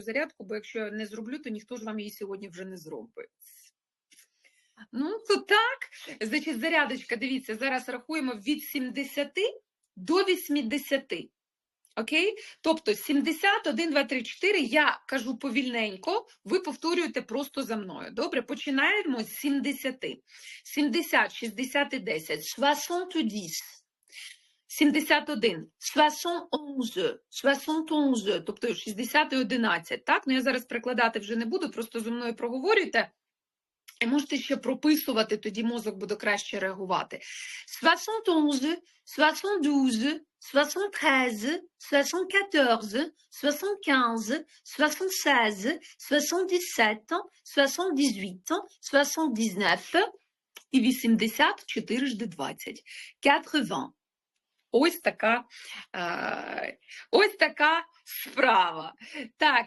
зарядку, бо якщо я не зроблю, то ніхто ж вам її сьогодні вже не зробить. Ну, то так. Значить, зарядочка, дивіться, зараз рахуємо від 70 до 80. Окей? Тобто 70, 1, 2, 3, 4, я кажу повільненько, ви повторюєте просто за мною. Добре, починаємо з 70. 70, 60 і 10. 70. 71, 71, 71, тобто 60 і 11, так? Ну я зараз перекладати вже не буду, просто зі мною проговорюйте. І можете ще прописувати, тоді мозок буде краще реагувати. 71, 72, 73, 74, 75, 76, 77, 78, 79 і 80 4 20. 80. Ось така, ось така справа. Так,